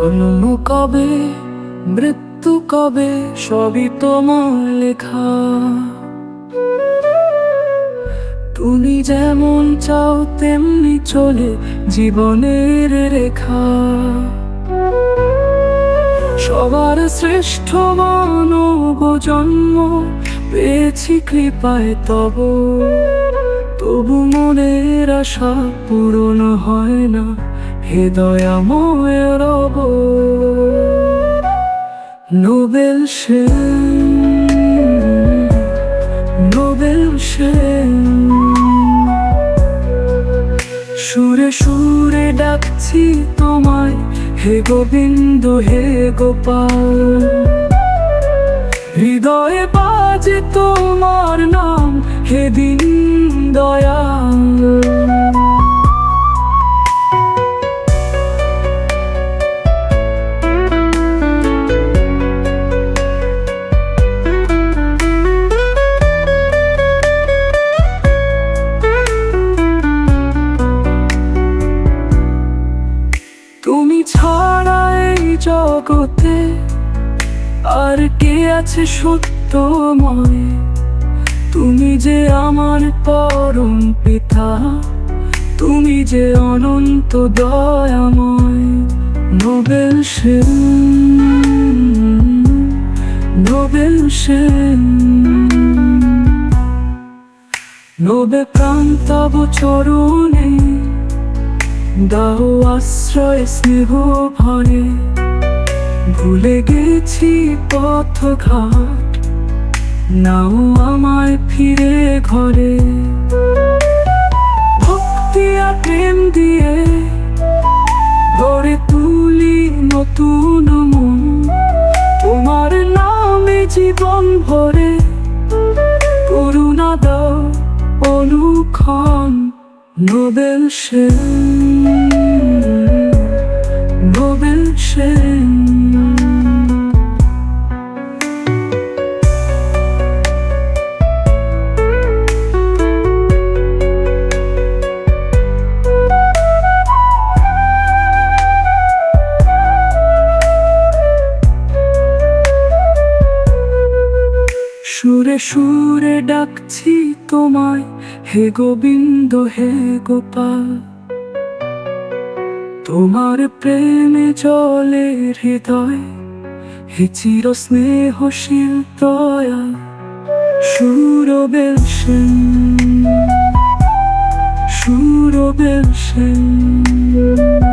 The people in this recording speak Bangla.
জন্ম কবে, মৃত্যু কবে, সবই তোমার লেখা। তুমি যেমন চাও তেমনি চলে জীবনের রেখা। সবার শ্রেষ্ঠ মানব জন্ম, পেয়েছি কৃপায় তব। তবু মনের আশা পূরণ হয় না। হে দয়াময় রব নোবেল সেন নোবেল সেন। সুরে সুরে ডাকছি তোমায়, হে গোবিন্দ, হে গোপাল। হৃদয়ে বাজে তোমার নাম হে দিন জগতে আর কে আছে সত্যময়? তুমি যে আমার পরম পিতা, তুমি যে অনন্ত দয়াময়। নোবেল সেন নোবেল সেন। নোবে প্রাণ তব চরণে, দাও আশ্রয় স্নেহ ভরে। ভুলে গেছি পথ ঘাট নাও আমায় ফিরে ঘরে। ভক্তি আর প্রেম দিয়ে গড়ে তুলি নতুন মন। তোমার নামে জীবন ভরে করুণা দাও, অনুক্ষণ, নোবেল সেন। সুরে সুরে ডাকছি তোমায়, হে গোবিন্দ, হে গোপাল। তোমার প্রেমে জলে হৃদয়, হে চির স্নেহশীল দয়া সুরবেল সেন সুরবেল সেন।